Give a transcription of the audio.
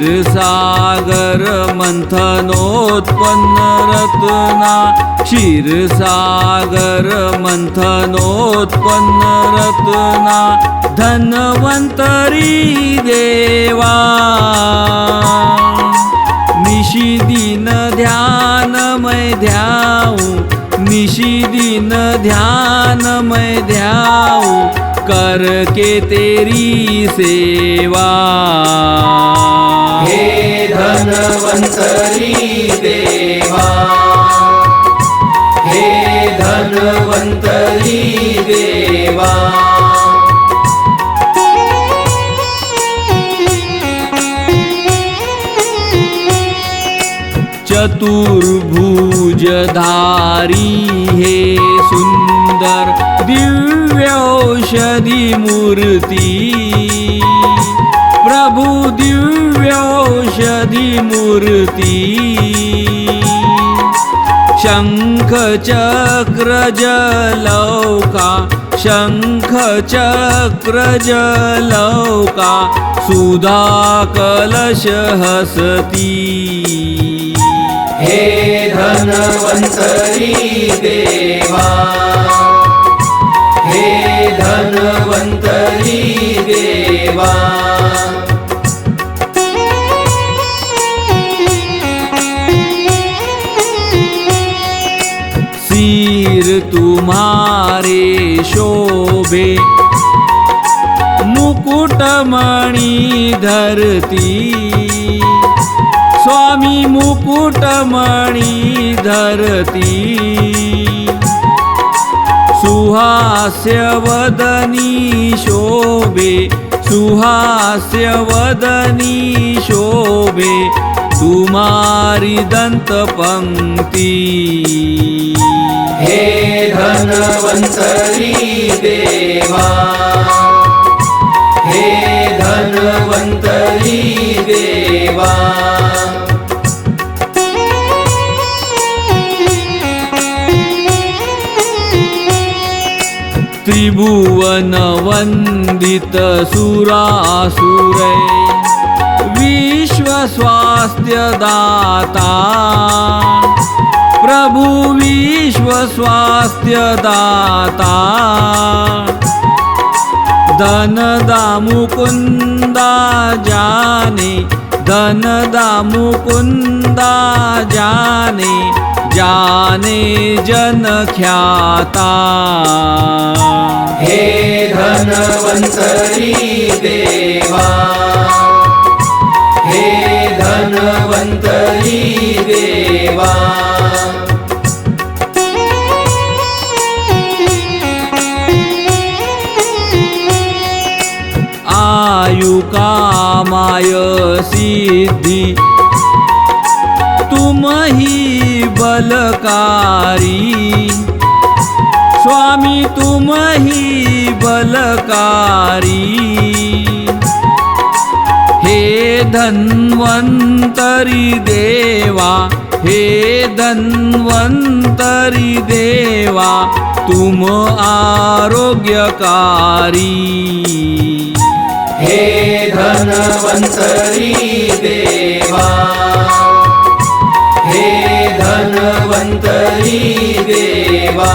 क्षीरसागर मंथनोत्पन्न रत्ना क्षीरसागर मंथनोत्पन्न रत्ना धनवंतरी देवा। निशी दिन ध्यानमय ध्याऊ निशी दिन ध्यानमय ध्याऊ करके तेरी सेवा। धनवन्तरी देवा। हे धनवन्तरी देवा। चतुर्भुजधारी हे सुन्दर दिव्यौषधि मूर्ति प्रभु दिव्यौषधि मूर्ति शङ्खचक्रजलौका शङ्खचक्रजलौका सुधा कलश हसती हे धनवन्तरी देवा हे धनवन्तरी सिर तुम्हारे शोभे। मुकुटमणि धरती स्वामी मुकुटमणि धरती सुहास्यवदनी शोभे सुहास्यवदनी शोभे तुमारी दंत पंक्ती। हे धनवंतरी देवा। हे धनवंतरी देवा। त्रिभुवन वंदित सुरासुरै। विश्वस्वास्थ्यदाता। प्रभु विश्वस्वास्थ्यदाता। धनदा मुकुन्दा जाने धनदा मुकुन्दा जाने जाने जन ख्याता हे धनवन्तरी देवा ज्ञानवन्तरी देवा. आयुकामाय सिद्धि. तुमहि बलकारी. स्वामी तुमहि बलकारी. धन्वंतरी देवा हे धन्वंतरी देवा तुम आरोग्यकारी। हे धनवंतरी देवा हे धनवन्तरी देवा।